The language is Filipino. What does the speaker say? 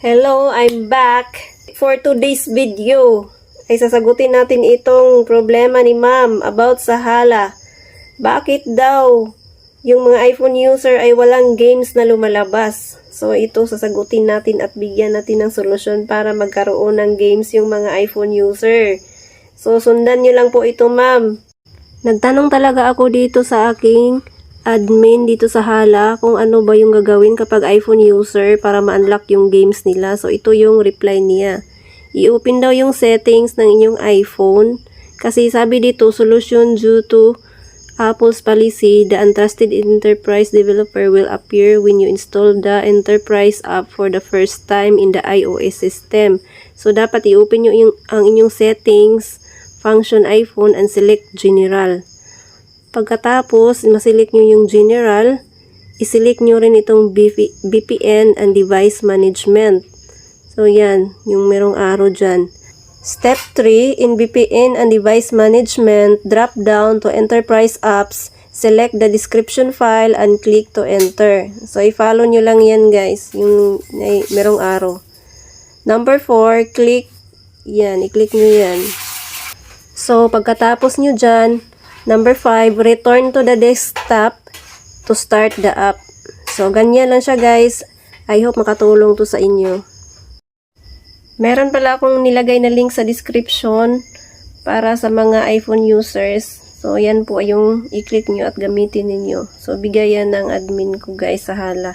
Hello, I'm back. For today's video, ay sasagutin natin itong problema ni ma'am about sa hala. Bakit daw yung mga iPhone user ay walang games na lumalabas? So ito sasagutin natin at bigyan natin ng solusyon para magkaroon ng games yung mga iPhone user. So sundan nyo lang po ito ma'am. Nagtanong talaga ako dito sa aking admin dito sa Hala kung ano ba yung gagawin kapag iPhone user para ma-unlock yung games nila. So, ito yung reply niya. I-open daw yung settings ng inyong iPhone kasi sabi dito, solution due to Apple's policy, the untrusted enterprise developer will appear when you install the enterprise app for the first time in the iOS system. So, dapat i-open nyo yung, ang inyong settings, function iPhone, and select general. Pagkatapos, maselect nyo yung general, iselect nyo rin itong BP VPN and device management. So, yan, yung merong arrow dyan. Step 3, in VPN and device management, drop down to enterprise apps, select the description file and click to enter. So, i-follow nyo lang yan guys, yung ay, merong arrow. Number 4, click, yan, i-click nyo yan. So, pagkatapos nyo dyan, number 5, return to the desktop to start the app. So, ganyan lang siya guys. I hope makatulong to sa inyo. Meron pala akong nilagay na link sa description para sa mga iPhone users. So, yan po yung i-click nyo at gamitin ninyo. So, bigayan ng admin ko guys sa hala.